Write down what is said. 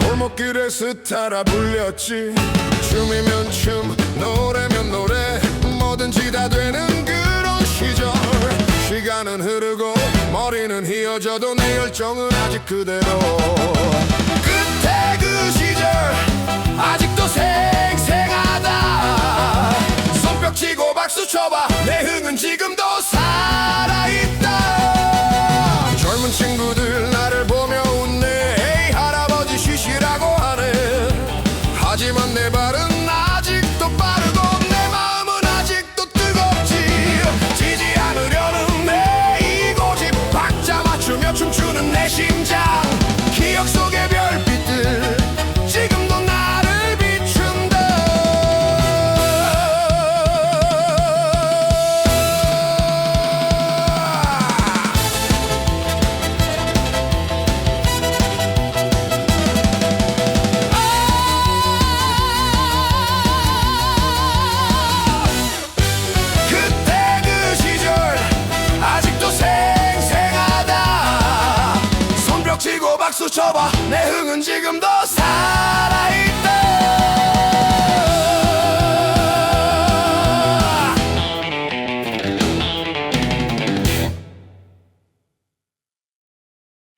골목길에 스타라 불렸지. 춤이면 춤 노래면 노래. 뭐든지 다 되는 그런 시절. 시간은 흐르고 머리는 휘어져도 내 열정은 아직 그대로. 그때 그 시절 아직도 생생하다. 손뼉 치고 박수 쳐봐. 내 흥은 지금도 살아있다. 젊은 친구들 나를 보며 웃네. 에이 할아버지 쉬시라고 하네. 하지만 내 발은 춤추는 내 심장. 기억 속의 박수 쳐봐. 내 흥은